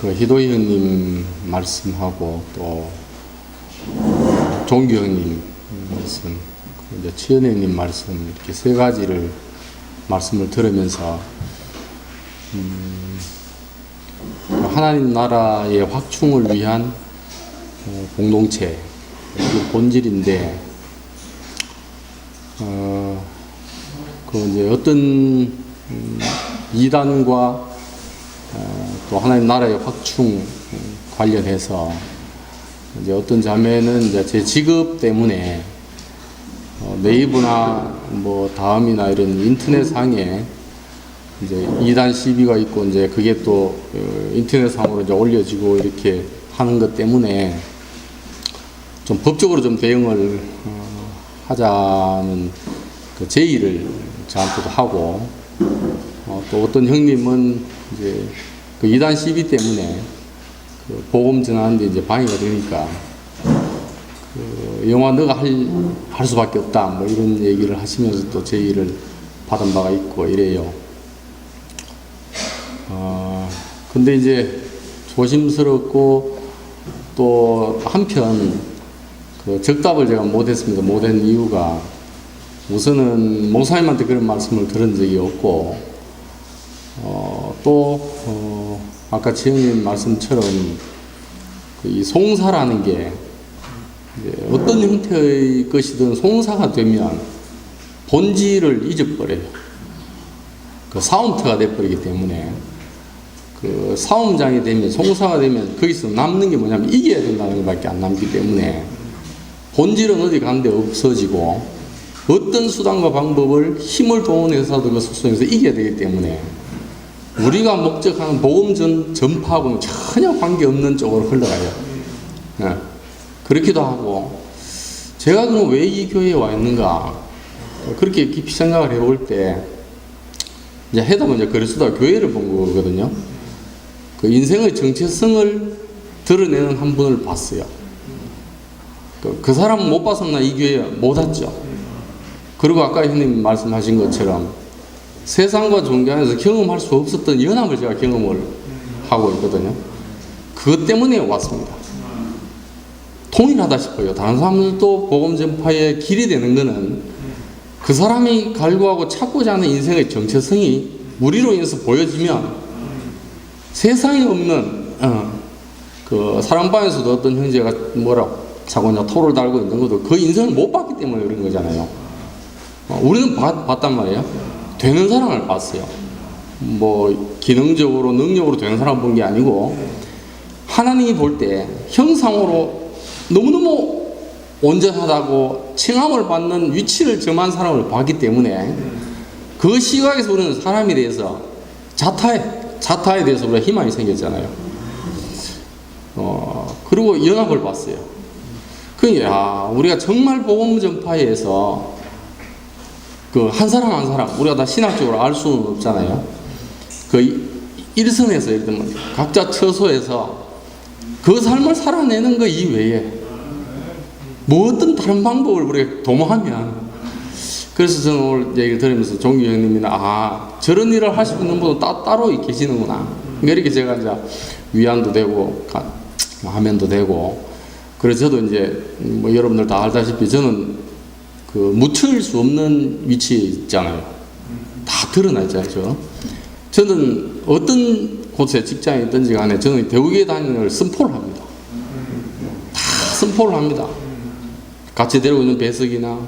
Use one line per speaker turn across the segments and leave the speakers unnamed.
그 희도희 형님 말씀하고 또 종규 형님 말씀, 그 이제 치연혜 형님 말씀 이렇게 세 가지를 말씀을 들으면서 음, 하나님 나라의 확충을 위한 어, 공동체 이게 본질인데 어, 그 이제 어떤 음, 이단과 어, 또 하나님 나라의 확충 음, 관련해서 이제 어떤 자매는 이제 제 직업 때문에 어, 네이버나 뭐 다음이나 이런 인터넷상에 이제 이단 시비가 있고 이제 그게 또 어, 인터넷상으로 이제 올려지고 이렇게 하는 것 때문에 좀 법적으로 좀 대응을 어, 하자는 그 제의를 저한테도 하고 어, 또 어떤 형님은 이제 그 이단 시비 때문에 그 보험 전하는데 이제 방해가 되니까 그 영화 너가 할, 할 수밖에 없다 뭐 이런 얘기를 하시면서 또 제의를 받은 바가 있고 이래요. 어, 근데 이제 조심스럽고 또 한편 그 적답을 제가 못했습니다. 못한 이유가 우선은 목사님한테 그런 말씀을 들은 적이 없고 어, 또 어, 아까 지영님 말씀처럼 그이 송사라는 게 어떤 형태의 것이든 송사가 되면 본질을 잊어버려요. 그 싸움터가 돼버리기 때문에 그 싸움장이 되면 송사가 되면 거기서 남는 게 뭐냐면 이겨야 된다는 것밖에 안 남기 때문에 본질은 어디 가는데 없어지고 어떤 수단과 방법을 힘을 동원해서도 그 속성에서 이겨야 되기 때문에 우리가 목적하는 복음 전 전파하고는 전혀 관계없는 쪽으로 흘러가요. 예. 그렇기도 하고 제가 그럼 왜 이 교회에 와 있는가 그렇게 깊이 생각을 해볼 때 이제 해답은 이제 그리스도 교회를 본 거거든요. 그 인생의 정체성을 드러내는 한 분을 봤어요. 그, 그 사람 못 봤었나 이 교회 못 왔죠. 그리고 아까 형님 말씀하신 것처럼 세상과 종교 안에서 경험할 수 없었던 연합을 제가 경험을 하고 있거든요. 그것 때문에 왔습니다. 통일하다 싶어요. 다른 사람들도 복음 전파의 길이 되는 것은 그 사람이 갈구하고 찾고자 하는 인생의 정체성이 우리로 인해서 보여지면 세상에 없는 어, 그 사랑방에서도 어떤 형제가 뭐라고 자고냐 토를 달고 있는 것도 그 인생을 못 봤기 때문에 그런 거잖아요. 어, 우리는 봤, 봤단 말이에요. 되는 사람을 봤어요. 뭐 기능적으로 능력으로 되는 사람 본 게 아니고 하나님이 볼 때 형상으로 너무너무 온전하다고 칭함을 받는 위치를 점한 사람을 봤기 때문에 그 시각에서 우리는 사람에 대해서 자타에 자타에 대해서 우리가 희망이 생겼잖아요. 어 그리고 연합을 봤어요. 그야 우리가 정말 복음 전파에서 그 한 사람 한 사람 우리가 다 신학적으로 알 수는 없잖아요. 그 일선에서 예를 들면 각자 처소에서 그 삶을 살아내는 것 이외에 뭐 어떤 다른 방법을 우리가 도모하면 그래서 저는 오늘 얘기를 들으면서 종규 형님이나 아 저런 일을 할수 있는 분은 따, 따로 계시는구나 이렇게 제가 이제 위안도 되고 가, 하면도 되고 그래서 저도 이제 뭐 여러분들 다 알다시피 저는 그 묻힐 수 없는 위치에 있잖아요 다 드러나 있잖아요 저는 어떤 곳에 직장에 있든지 간에 저는 다니는 걸 선포를 합니다 다 선포를 합니다 같이 있는 배석이나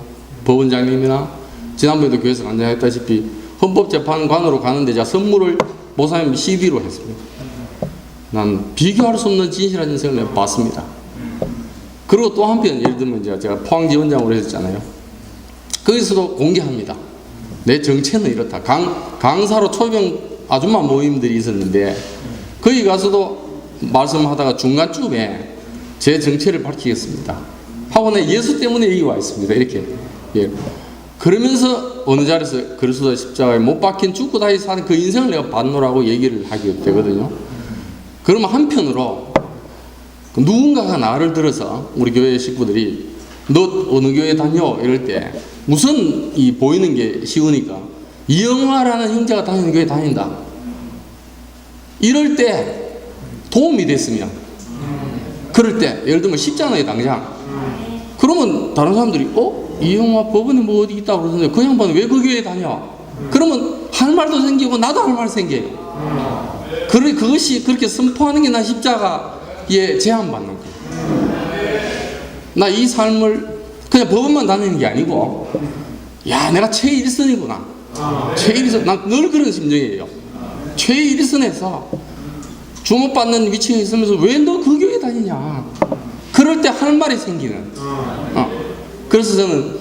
법원장님이나 지난번에도 교회에서 간증했다시피 헌법재판관으로 가는데 제가 선물을 모사님 CD로 했습니다. 난 비교할 수 없는 진실한 인생을 봤습니다. 그리고 또 한편 예를 들면 제가 포항지원장으로 했잖아요. 거기서도 공개합니다. 내 정체는 이렇다. 강, 강사로 초병 아줌마 모임들이 있었는데 거기 가서도 말씀하다가 중간쯤에 제 정체를 밝히겠습니다. 하고 내 예수 때문에 여기 와 있습니다. 이렇게. 예. 그러면서 어느 자리에서 그리스도 십자가에 못 박힌 죽고 다시 사는 그 인생을 내가 반노라고 얘기를 하게 되거든요. 그러면 한편으로 그 누군가가 나를 들어서 우리 교회 식구들이 너 어느 교회 다녀 이럴 때 우선 이 보이는 게 쉬우니까 이영화라는 형제가 다니는 교회 다닌다. 이럴 때 도움이 됐으면 그럴 때 예를 들면 쉽잖아요 당장 그러면 다른 사람들이 어? 이 영화 법원에 뭐 어디 있다고 그러는데 그 양반은 왜 그 교회에 다녀? 그러면 할 말도 생기고 나도 할 말 생겨요 그래, 그것이 그렇게 선포하는 게 나 십자가에 제한받는 거예요 나 이 삶을 그냥 법원만 다니는 게 아니고 야 내가 최일선이구나. 최일선 난 늘 그런 심정이에요. 최일선에서 주목받는 위치에 있으면서 왜 너 그 교회 다니냐. 그럴 때 할 말이 생기는. 어. 그래서 저는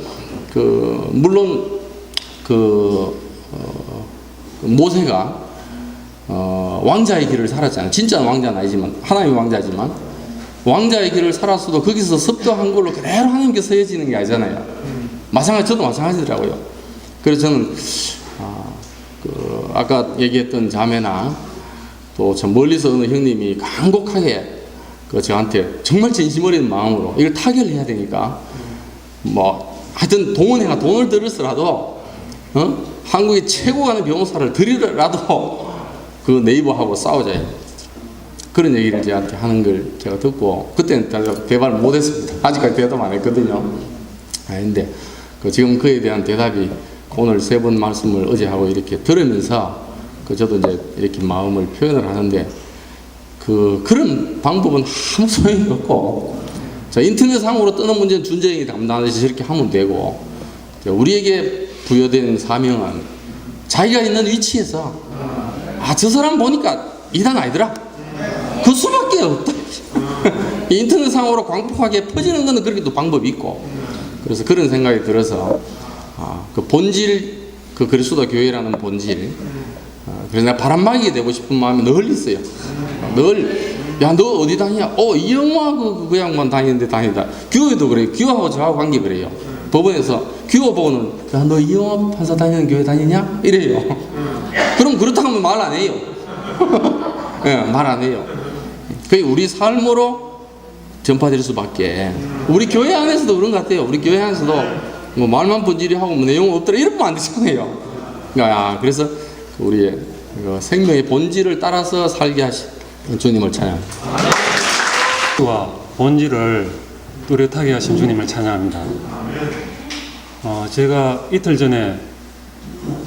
그 물론 그 어, 모세가 어, 왕자의 길을 살았잖아요. 진짜 왕자는 아니지만 하나님의 왕자지만 왕자의 길을 살았어도 거기서 섭도한 걸로 그대로 하나님께 서해지는 게 아니잖아요. 마찬가지 저도 마찬가지더라고요. 그래서 저는 아, 그 아까 얘기했던 자매나 또저 멀리서 어느 형님이 간곡하게 그 저한테 정말 진심 어린 마음으로 이걸 타결해야 되니까 뭐 하여튼 동원회가 돈을 들였더라도 어? 한국의 최고 가는 변호사를 들이라도 그 네이버하고 싸우자 그런 얘기를 저한테 하는 걸 제가 듣고 그때는 대답을 못했습니다. 아직까지 대답 안 했거든요. 아닌데 그 지금 그에 대한 대답이 오늘 세 번 말씀을 어제 하고 이렇게 들으면서 그 저도 이제 이렇게 마음을 표현을 하는데 그 그런 방법은 아무 소용이 없고 자 인터넷상으로 뜨는 문제는 준재형이 담당하듯이 저렇게 하면 되고 자, 우리에게 부여된 사명은 자기가 있는 위치에서 아 저 사람 보니까 이단 아니더라. 그 수밖에 없다. 인터넷상으로 광폭하게 퍼지는 거는 그렇게 또 방법이 있고. 그래서 그런 생각이 들어서 아, 그 본질 그 그리스도 교회라는 본질. 아, 그래서 내가 바람막이게 되고 싶은 마음이 늘 있어요. 늘. 야 너 어디 다니냐? 어 이 영화 그, 그 양반 다니는데 다니다. 교회도 그래요. 교회하고 저하고 관계 그래요. 법원에서 교회 보고는 야 너 이 영화 판사 다니는 교회 다니냐? 이래요. 그럼 그렇다고 하면 말 안 해요. 예, 말안 해요 그게 우리 삶으로 전파될 수밖에 우리 교회 안에서도 그런 것 같아요 우리 교회 안에서도 뭐 말만 번지르 하고 뭐 내용 없더라 이러면 안 되잖아요 야, 그래서 우리의 그 생명의 본질을 따라서 살게 하신 주님을 찬양
와 본질을 뚜렷하게 하신 주님을 찬양합니다. 어, 제가 이틀 전에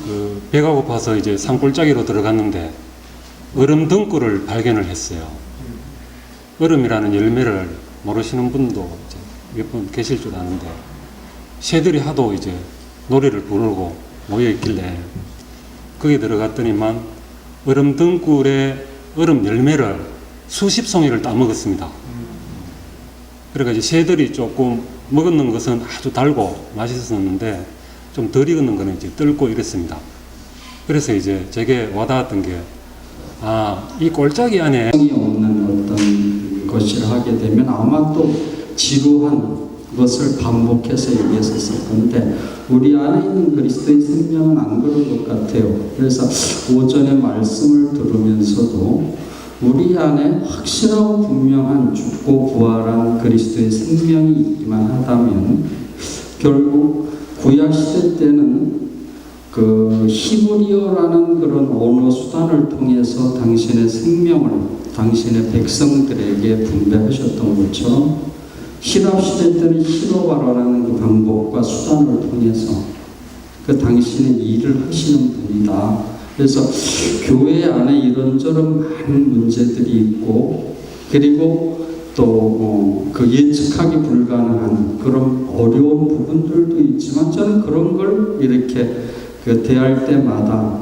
그 배가 고파서 이제 산골짜기로 들어갔는데 얼음 등굴을 발견을 했어요. 얼음이라는 열매를 모르시는 분도 몇 분 계실 줄 아는데 새들이 하도 이제 노래를 부르고 모여 있길래 거기 들어갔더니만 얼음 등굴의 얼음 열매를 수십 송이를 따먹었습니다. 그래가 이제 새들이 조금 먹었는 것은 아주 달고 맛있었는데 좀 덜 익었는 거는 이제 뜰고 이랬습니다. 그래서 이제 제게 와닿았던 게, 아, 이 꼴짜기 안에
것을 하게 되면 아마 또 지루한 것을 반복해서 얘기했었을 건데 우리 안에 있는 그리스도의 생명은 안 그런 것 같아요. 그래서 오전에 말씀을 들으면서도 우리 안에 확실하고 분명한 죽고 부활한 그리스도의 생명이 있기만 하다면 결국 구약 시대 때는 그 히브리어라는 그런 언어 수단을 통해서 당신의 생명을 당신의 백성들에게 분배하셨던 것처럼 히랍 시대 때는 히로바라는 그 방법과 수단을 통해서 그 당신의 일을 하시는 분이다. 그래서 교회 안에 이런저런 많은 문제들이 있고 그리고 또그 예측하기 불가능한 그런 어려운 부분들도 있지만 저는 그런 걸 이렇게 그 대할 때마다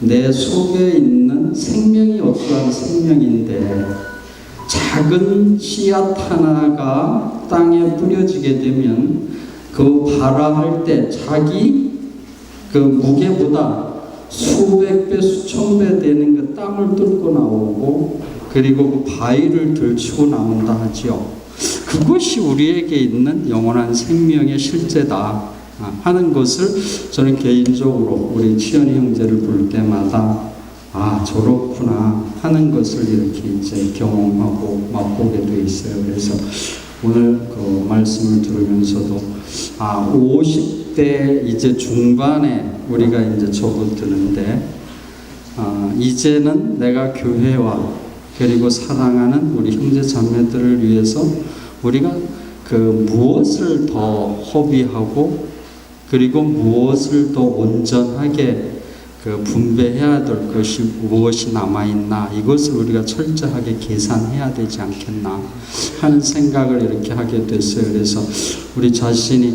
내 속에 있는 생명이 어떠한 생명인데 작은 씨앗 하나가 땅에 뿌려지게 되면 그 발화할 때 자기 그 무게보다 수백 배, 수천 배 되는 그 땅을 뚫고 나오고 그리고 그 바위를 들치고 나온다 하지요. 그것이 우리에게 있는 영원한 생명의 실제다 하는 것을 저는 개인적으로 우리 치현이 형제를 볼 때마다 아 저렇구나 하는 것을 이렇게 이제 경험하고 맛보게 돼 있어요. 그래서 오늘 그 말씀을 들으면서도 아 50대 이제 중반에 우리가 이제 접어드는데 아 이제는 내가 교회와 그리고 사랑하는 우리 형제 자매들을 위해서 우리가 그 무엇을 더 허비하고 그리고 무엇을 더 온전하게 그 분배해야 될 것이 무엇이 남아있나 이것을 우리가 철저하게 계산해야 되지 않겠나 하는 생각을 이렇게 하게 됐어요. 그래서 우리 자신이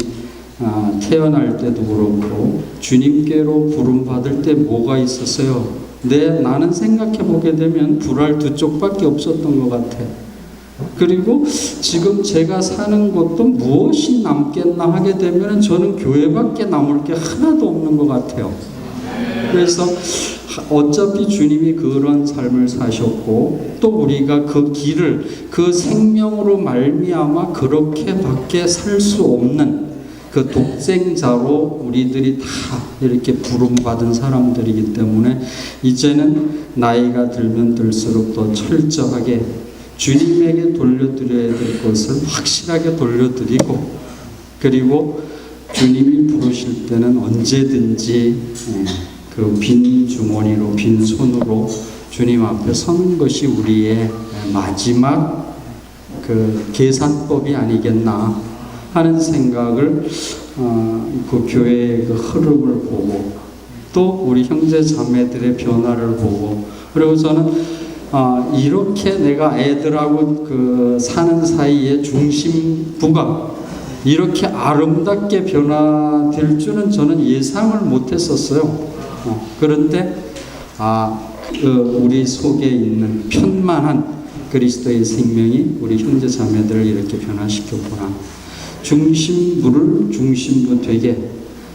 아, 태어날 때도 그렇고 주님께로 부름 받을 때 뭐가 있었어요? 내 나는 생각해 보게 되면 불알 두 쪽밖에 없었던 것 같아. 그리고 지금 제가 사는 곳도 무엇이 남겠나 하게 되면 저는 교회밖에 남을 게 하나도 없는 것 같아요. 그래서 어차피 주님이 그런 삶을 사셨고 또 우리가 그 길을 그 생명으로 말미암아 그렇게밖에 살 수 없는 그 독생자로 우리들이 다 이렇게 부름받은 사람들이기 때문에 이제는 나이가 들면 들수록 더 철저하게 주님에게 돌려드려야 될 것을 확실하게 돌려드리고 그리고 주님이 부르실 때는 언제든지 그 빈 주머니로 빈 손으로 주님 앞에 서는 것이 우리의 마지막 그 계산법이 아니겠나 하는 생각을 어, 그 교회의 그 흐름을 보고 또 우리 형제 자매들의 변화를 보고 그리고 저는 아, 이렇게 내가 애들하고 그 사는 사이에 중심부가 이렇게 아름답게 변화될 줄은 저는 예상을 못했었어요. 어, 그런데 아, 그 우리 속에 있는 편만한 그리스도의 생명이 우리 형제 자매들을 이렇게 변화시켰구나. 중심부를 중심부 되게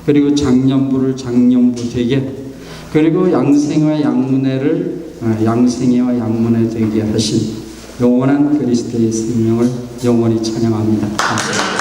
그리고 장년부를 장년부 되게 그리고 양생과 양문회를 어, 양생애와 양문회 되게 하신 영원한 그리스도의 생명을 영원히 찬양합니다.